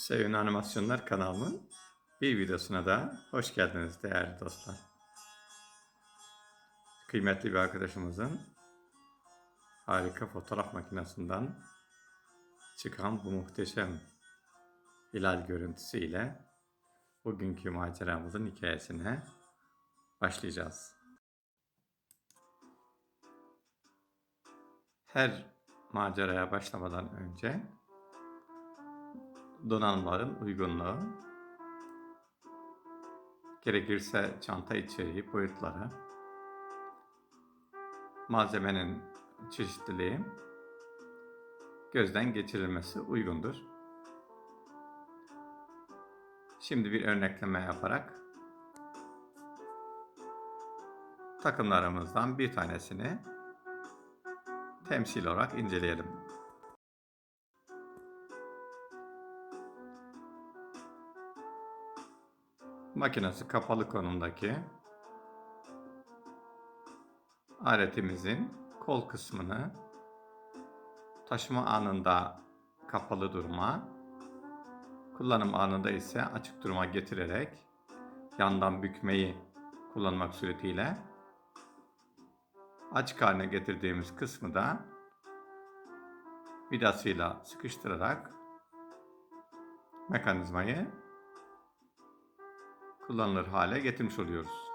Sevin Animasyonlar kanalımın bir videosuna da hoş geldiniz değerli dostlar. Kıymetli bir arkadaşımızın harika fotoğraf makinesinden çıkan bu muhteşem hilal görüntüsüyle bugünkü maceramızın hikayesine başlayacağız. Her maceraya başlamadan önce donanımların uygunluğu, gerekirse çanta içeriği, boyutları, malzemenin çeşitliliği gözden geçirilmesi uygundur. Şimdi bir örnekleme yaparak takımlarımızdan bir tanesini temsil olarak inceleyelim. Makinesi kapalı konumdaki aletimizin kol kısmını taşıma anında kapalı duruma, kullanım anında ise açık duruma getirerek yandan bükmeyi kullanmak suretiyle açık haline getirdiğimiz kısmı da vidasıyla sıkıştırarak mekanizmayı kullanılır hale getirmiş oluyoruz.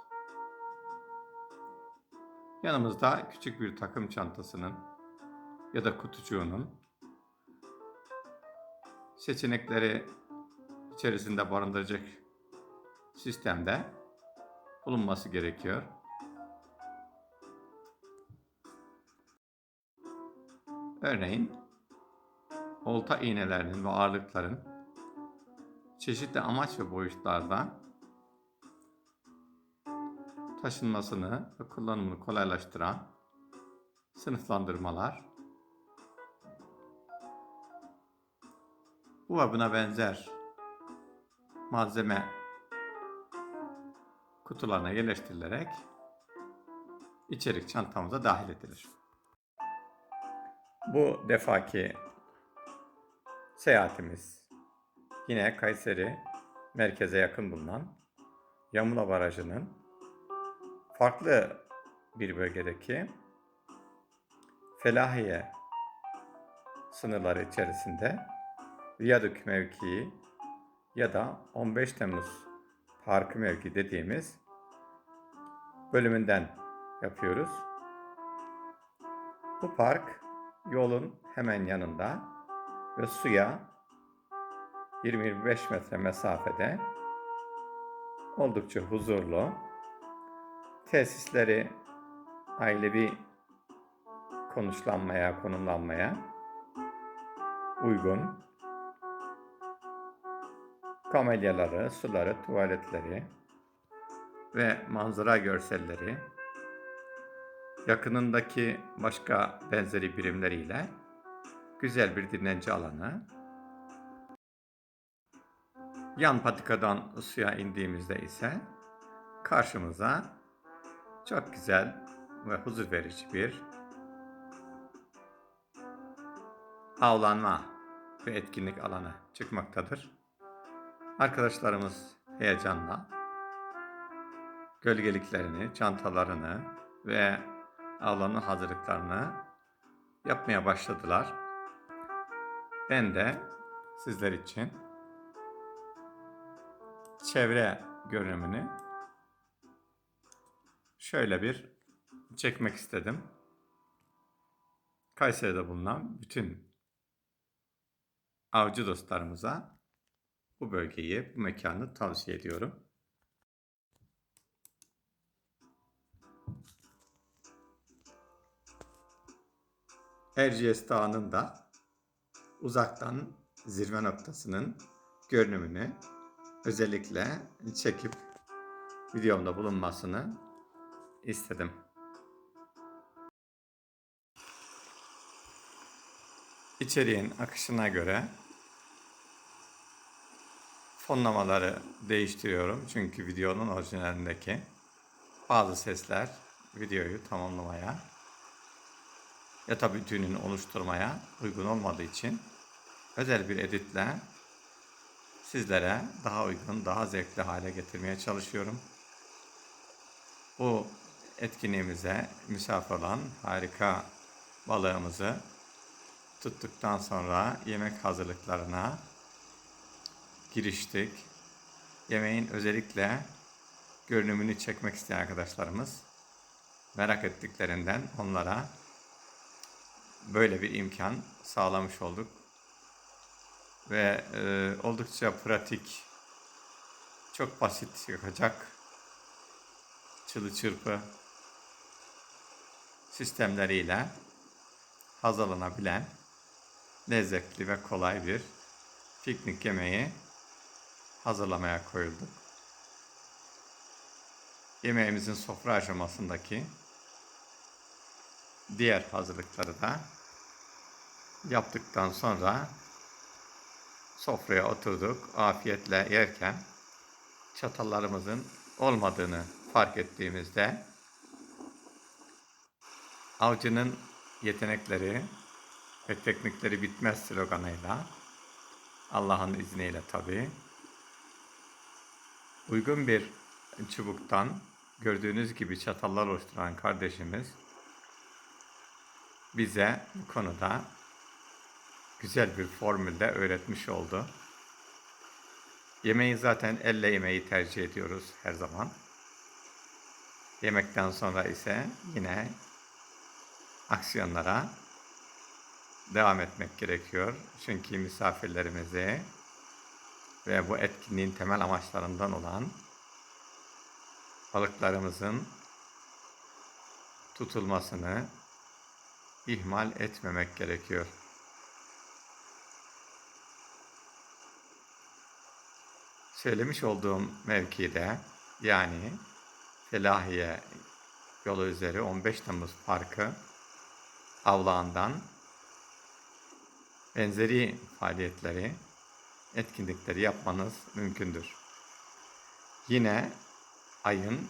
Yanımızda küçük bir takım çantasının ya da kutucuğunun seçenekleri içerisinde barındıracak sistemde bulunması gerekiyor. Örneğin olta iğnelerinin ve ağırlıkların çeşitli amaç ve boyutlarda taşınmasını ve kullanımını kolaylaştıran sınıflandırmalar, bu ve buna benzer malzeme kutularına yerleştirilerek içerik çantamıza dahil edilir. Bu defaki seyahatimiz yine Kayseri merkeze yakın bulunan Yamula Barajı'nın farklı bir bölgedeki Felahiye sınırları içerisinde Viyadük mevkii ya da 15 Temmuz Parkı mevki dediğimiz bölümünden yapıyoruz. Bu park yolun hemen yanında ve suya 20-25 metre mesafede oldukça huzurlu, tesisleri ailevi konuşlanmaya, konumlanmaya uygun. Kamelyaları, suları, tuvaletleri ve manzara görselleri yakınındaki başka benzeri birimleriyle güzel bir dinlence alanı. Yan patikadan suya indiğimizde ise karşımıza çok güzel ve huzur verici bir avlanma ve etkinlik alanı çıkmaktadır. Arkadaşlarımız heyecanla gölgeliklerini, çantalarını ve avlanma hazırlıklarını yapmaya başladılar. Ben de sizler için çevre görünümünü şöyle bir çekmek istedim. Kayseri'de bulunan bütün avcı dostlarımıza bu bölgeyi, bu mekanı tavsiye ediyorum. Erciyes Dağı'nın da uzaktan zirve noktasının görünümünü özellikle çekip videomda bulunmasını istedim. İçeriğin akışına göre fonlamaları değiştiriyorum. Çünkü videonun orijinalindeki bazı sesler videoyu tamamlamaya ya da bütününü oluşturmaya uygun olmadığı için özel bir editle sizlere daha uygun, daha zevkli hale getirmeye çalışıyorum. Bu etkinliğimize misafir olan harika balığımızı tuttuktan sonra yemek hazırlıklarına giriştik. Yemeğin özellikle görünümünü çekmek isteyen arkadaşlarımız merak ettiklerinden onlara böyle bir imkan sağlamış olduk. Ve e, oldukça pratik, çok basit yakacak çılı çırpı sistemleriyle hazırlanabilen lezzetli ve kolay bir piknik yemeği hazırlamaya koyulduk. Yemeğimizin sofra aşamasındaki diğer hazırlıkları da yaptıktan sonra sofraya oturduk. Afiyetle yerken çatallarımızın olmadığını fark ettiğimizde avcının yetenekleri ve teknikleri bitmez sloganıyla Allah'ın izniyle tabii uygun bir çubuktan gördüğünüz gibi çatallar oluşturan kardeşimiz bize bu konuda güzel bir formülde öğretmiş oldu. Yemeği zaten elle yemeği tercih ediyoruz her zaman. Yemekten sonra ise yine aksiyonlara devam etmek gerekiyor. Çünkü misafirlerimizi ve bu etkinliğin temel amaçlarından olan balıklarımızın tutulmasını ihmal etmemek gerekiyor. Söylemiş olduğum mevkide yani Felahiye yolu üzeri 15 Temmuz Parkı avlağından benzeri faaliyetleri, etkinlikleri yapmanız mümkündür. Yine ayın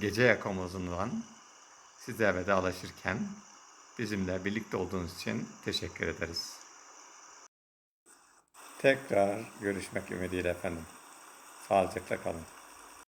gece yakamozundan size vedalaşırken bizimle birlikte olduğunuz için teşekkür ederiz. Tekrar görüşmek ümidiyle efendim. Sağlıcakla kalın.